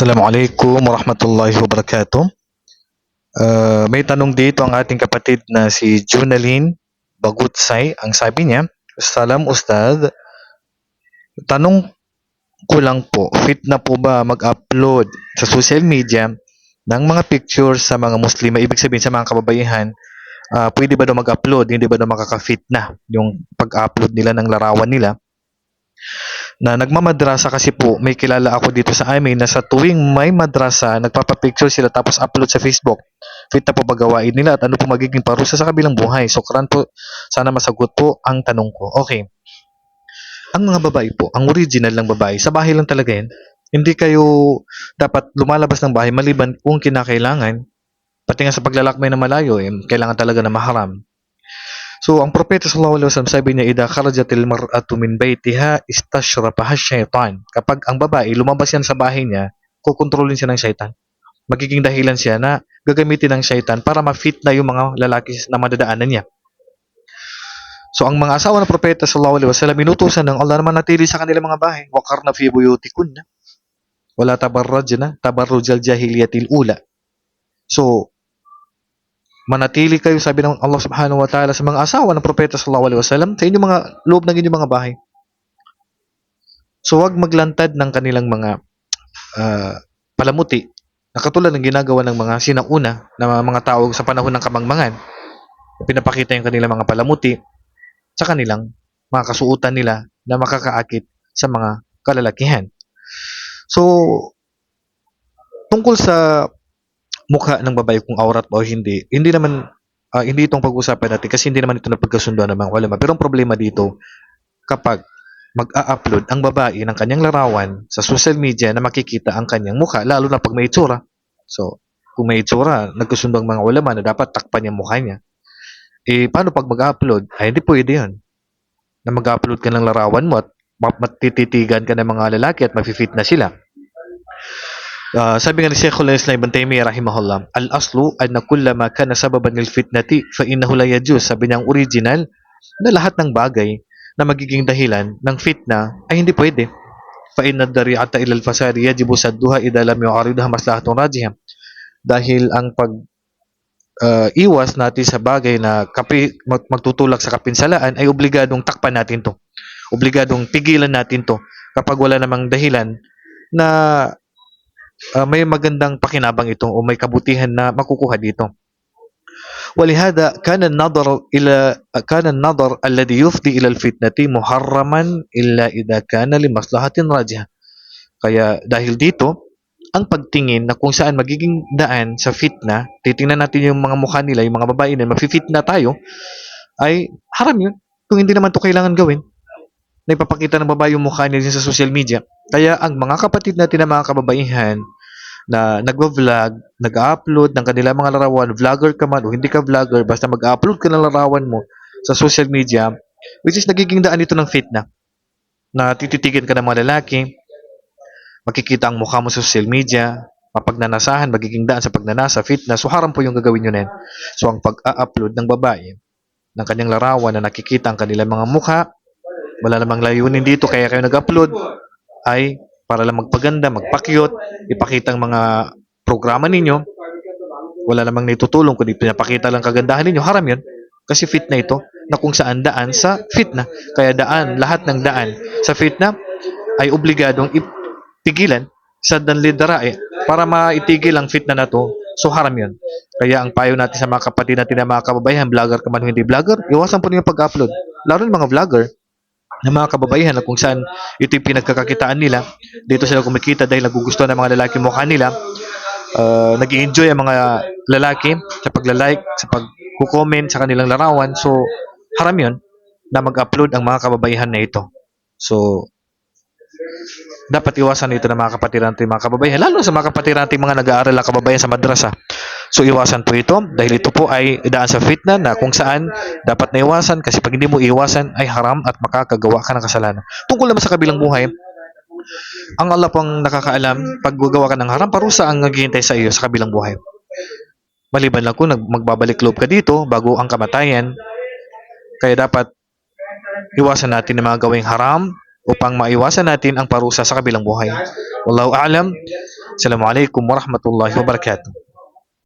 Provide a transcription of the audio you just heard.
Assalamualaikum warahmatullahi wabarakatuh. Uh, may tanong dito ang ating kapatid na si Junaline Bagutsay. Ang sabi niya, Salam Ustad, tanong ko lang po, fit na po ba mag-upload sa social media ng mga pictures sa mga Muslima? Ibig sabihin sa mga kababaihan, uh, pwede ba daw mag-upload? Hindi ba daw makaka-fit na yung pag-upload nila ng larawan nila? Na nagmamadrasa kasi po, may kilala ako dito sa amin na sa tuwing may madrasa, nagpapapicture sila tapos upload sa Facebook. Fit na po ba gawain nila at ano po magiging parusa sa kabilang buhay? So, karan po, sana masagot po ang tanong ko. Okay. Ang mga babae po, ang original ng babae, sa bahay lang talaga yan. Hindi kayo dapat lumalabas ng bahay maliban kung kinakailangan. Pati nga sa paglalakbay na malayo, eh, kailangan talaga na maharam. So, ang propeta sallallahu alaihi wasallam sabi niya, "Idha kharajatil mar'atu min baytiha istashrafaha syaitan." Kapag ang babae lumabas yan sa bahay niya, kukontrolin siya ng syaitan. Magiging dahilan siya na gagamitin ng syaitan para ma-fit na yung mga lalaki na madadaanan niya. So, ang mga asawa ng propeta sallallahu alaihi wasallam inutusan ng Allah na manatili sa kanilang mga bahay. Waqarna fi buyutikunna. Wala tabarrajna tabarrujal jahiliyatil ula. So, manatili kayo sabi ng Allah Subhanahu wa Ta'ala sa mga asawa ng propeta sallallahu alaihi wasallam sa inyong mga loob ng inyong mga bahay. So wag maglantad ng kanilang mga uh, palamuti na katulad ng ginagawa ng mga sinauna na mga tao sa panahon ng kamangmangan. Pinapakita yung kanilang mga palamuti sa kanilang mga kasuutan nila na makakaakit sa mga kalalakihan. So, tungkol sa mukha ng babae kung aurat ba o hindi, hindi naman uh, hindi itong pag-usapan natin kasi hindi naman ito napagkasunduan ng mga ulama. Pero ang problema dito, kapag mag-a-upload ang babae ng kanyang larawan sa social media na makikita ang kanyang mukha, lalo na pag may itsura. So, kung may itsura, nagkasundo ang mga ulama na dapat takpan yung mukha niya. Eh, paano pag mag-upload? Ay, hindi pwede yun. Na mag-upload ka ng larawan mo at matititigan ka ng mga lalaki at mafi-fit na sila. Uh, sabi nga ni Sheikhul Islam Ibn Taymiyyah rahimahullah, al-aslu anna kullama kana sababan lil fitnati fa innahu la yajuz. Sabi niya ang original na lahat ng bagay na magiging dahilan ng fitna ay hindi pwede. Fa inna dari'ata ila al-fasadi yajibu sadduha idza lam yu'aridha maslahatun rajiha. Dahil ang pag uh, iwas natin sa bagay na kapi, magtutulak sa kapinsalaan ay obligadong takpan natin to. Obligadong pigilan natin to kapag wala namang dahilan na uh, may magandang pakinabang ito o may kabutihan na makukuha dito. ولهذا كان النظر إلى كان النظر الذي يفضي إلى الفتنة محرما إلا إذا كان لمصلحة راجحة. Kaya dahil dito, ang pagtingin na kung saan magiging daan sa fitna, titingnan natin yung mga mukha nila, yung mga babae na mafi-fitna tayo, ay haram yun. Kung hindi naman to kailangan gawin, na ipapakita ng babae yung mukha nila sa social media. kaya ang mga kapatid natin na mga kababaihan, na nagvo-vlog, nag-upload ng kanilang mga larawan, vlogger ka man o hindi ka vlogger, basta mag-upload ka ng larawan mo sa social media, which is nagiging daan ito ng fitna. Na tititigan ka ng mga lalaki, makikita ang mukha mo sa social media, mapagnanasahan, magiging daan sa pagnanasa, fitna, so haram po yung gagawin nyo na So ang pag-upload ng babae, ng kanyang larawan na nakikita ang kanilang mga mukha, wala namang layunin dito, kaya kayo nag-upload, ay para lang magpaganda, magpakyot, ipakita ang mga programa ninyo. Wala namang naitutulong kundi pinapakita lang kagandahan ninyo. Haram yun. Kasi fit na ito na kung saan daan sa fitna. Kaya daan, lahat ng daan sa fitna ay obligadong ipigilan sa danlidarae para maitigil ang fitna na to. So haram yun. Kaya ang payo natin sa mga kapatid natin na mga kababayan, vlogger ka man hindi vlogger, iwasan po niyo pag-upload. Lalo ng mga vlogger, ng mga kababaihan na kung saan ito yung pinagkakakitaan nila. Dito sila kumikita dahil nagugustuhan ng mga lalaki mukha nila. Uh, nag enjoy ang mga lalaki sa pagla-like, sa pag-comment sa kanilang larawan. So, haram yun na mag-upload ang mga kababaihan na ito. So, dapat iwasan ito ng mga kapatid natin mga kababayan. Lalo sa mga kapatid natin mga nag-aaral na kababayan sa madrasa. So iwasan po ito dahil ito po ay daan sa fitna na kung saan dapat na iwasan kasi pag hindi mo iwasan ay haram at makakagawa ka ng kasalanan. Tungkol naman sa kabilang buhay, ang Allah pong nakakaalam, pag gagawa ka ng haram, parusa ang naghihintay sa iyo sa kabilang buhay. Maliban lang kung magbabalik loob ka dito bago ang kamatayan, kaya dapat iwasan natin ng mga gawing haram upang maiwasan natin ang parusa sa kabilang buhay. Wallahu a'lam. Assalamualaikum warahmatullahi wabarakatuh.